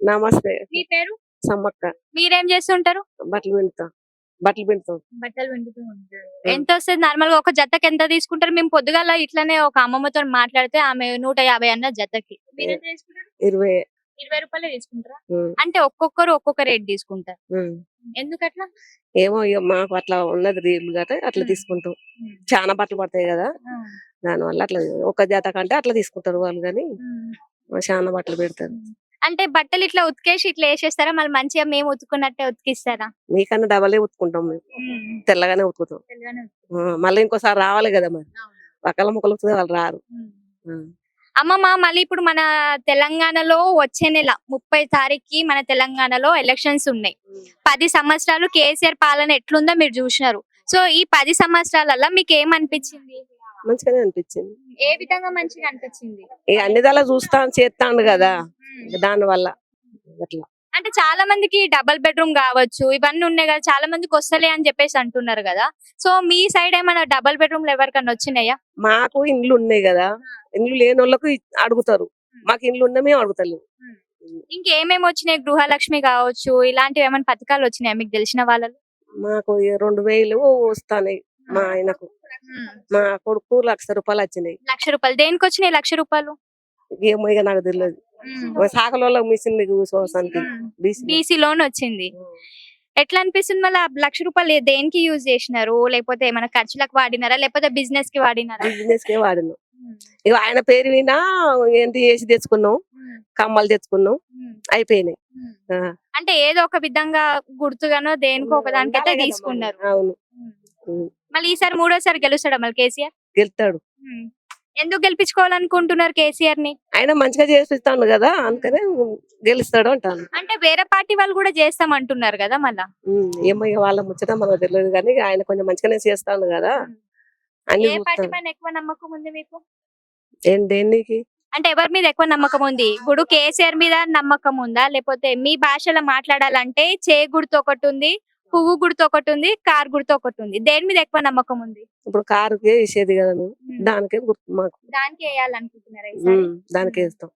నమస్తే. మీ పేరు? సమ్మక్క. మీరేం చేస్తుంటారు? బట్టలు పిండుతాం. బట్టలు పిండుతాం. బట్టలు ఉంటారు. ఎంత వస్తుంది నార్మల్గా ఒక జతకి ఎంత తీసుకుంటారు? మేము పొద్దుగాల ఇట్లానే ఒక అమ్మమ్మతో మాట్లాడితే ఆమె నూట యాభై అన్న జతకి. మీరెంత తీసుకుంటారు ఇరవై. ఇరవై రూపాయలే తీసుకుంటారా? ఉమ్, అంటే ఒక్కొక్కరు ఒక్కొక్క రేట్ తీసుకుంటారు. ఉమ్. ఎందుకట్లా? ఏమో ఇక మాకు అట్లా ఉన్నది రీల్ గట్రా అట్లా తీసుకుంటాం. చాలా బట్టలు పడతాయి కదా. దానివల్ల అట్లా ఒక జత కంటే అట్లా తీసుకుంటారు వాళ్ళు కానీ. చాలా బట్టలు పెడతారు. అంటే బట్టలు ఇట్లా ఉతికేసి ఇట్లా వేసేస్తారా? మళ్ళీ మంచిగా మేము ఉతుకున్నట్టే ఉతికిస్తారా? మీకన్నా డబలే ఉతుకుంటాం మేము. తెల్లగానే ఉతుకుతాం. మళ్ళీ ఇంకోసారి రావాలి కదా మరి. పక్కల ముక్కలు ఉతికితే వాళ్ళు రారు. అమ్మమ్మ మళ్ళీ ఇప్పుడు మన తెలంగాణలో వచ్చే నెల ముప్పై తారీఖుకి మన తెలంగాణలో ఎలక్షన్స్ ఉన్నాయి. పది సంవత్సరాలు కేసీఆర్ పాలన ఎట్లుందో మీరు చూసినారు. సో ఈ పది సంవత్సరాలలో మీకు ఏమనిపించింది? మంచిగానే అనిపించింది. ఏ విధంగా మంచిగా అనిపించింది? అన్ని దాలా చూస్తాను చేస్తాను కదా. దాని వల్ల అట్లా. అంటే చాలా మందికి డబల్ బెడ్రూమ్ కావచ్చు ఇవన్నీ ఉన్నాయి కదా చాలా మందికి వస్తలే అని చెప్పేసి అంటున్నారు కదా. సో మీ సైడ్ ఏమైనా డబల్ బెడ్రూమ్లు ఎవరికన్నా వచ్చినాయా? మాకు ఇండ్లు ఉన్నాయి కదా ఇండ్లు లేని వాళ్ళకు అడుగుతారు. మాకు ఇండ్లు ఉన్నా మేము అడుగుతలేము. ఇంకేమేమి వచ్చినాయి? గృహలక్ష్మి కావచ్చు ఇలాంటివి ఏమైనా పథకాలు వచ్చినాయా? మీకు తెలిసిన వాళ్ళలో? మాకు రెండు వేలు వస్తాయి మా ఆయనకు. మా కొడుకు లక్ష రూపాయలు వచ్చినాయి. లక్ష రూపాయలు. దేనికి వచ్చినాయి లక్ష రూపాయలు? ఏమో ఇక నాకు తెలియదు మా సాకలలో మిషన్ బీసీ బీసీ లోన్ వచ్చింది. ఎట్లా అనిపిస్తుంది మళ్ళీ లక్ష రూపాయలు దేనికి యూజ్ చేసినారు? లేకపోతే ఏమైనా ఖర్చులకు వాడినారా? లేకపోతే బిజినెస్కి వాడినారా? బిజినెస్ కే వాడినాం. ఇక ఆయన పేరు వినా ఏంటి వేసి తెచ్చుకున్నాం. కమ్మలు తెచ్చుకున్నాం. అయిపోయినాయి. అంటే ఏదో ఒక విధంగా గుర్తుగానో దేనికో ఒక దానికైతే తీసుకున్నారు. అవును. మళ్ళీ ఈసారి మూడోసారి గెలుస్తాడా మళ్ళీ కేసీఆర్? గెలుతాడు ఎందుకు గెలిపించుకోవాలనుకుంటున్నారు కేసీఆర్ని ఆయన మంచిగా చేపిస్తాను కదా అందుకనే గెలుస్తాడు అంటాను. అంటే వేరే పార్టీ వాళ్ళు కూడా చేస్తాం అంటున్నారు కదా మళ్ళా? ఉమ్. ఏమో ఇక వాళ్ళ ముచ్చట మనకు తెలియదు కానీ ఆయన కొంచెం మంచిగానే చేస్తాడు కదా. ఏ పార్టీ పైన ఎక్కువ నమ్మకం ఉంది మీకు? ఏం దేనికి? అంటే ఎవరి మీద ఎక్కువ నమ్మకం ఉంది? ఇప్పుడు కేసీఆర్ మీద నమ్మకం ఉందా? లేకపోతే మీ భాషలో మాట్లాడాలంటే చే గుర్తు ఒకటి ఉంది పువ్వు గుర్తు ఒకటి ఉంది కార్ గుర్తు ఒకటి ఉంది. దేని మీద ఎక్కువ నమ్మకం ఉంది? ఇప్పుడు కారుకే వేసేది కదా మేము దానికే గుర్తు మాకు. దానికి వేయాలనుకుంటున్నారా ఈసారి? దానికే వేస్తాం.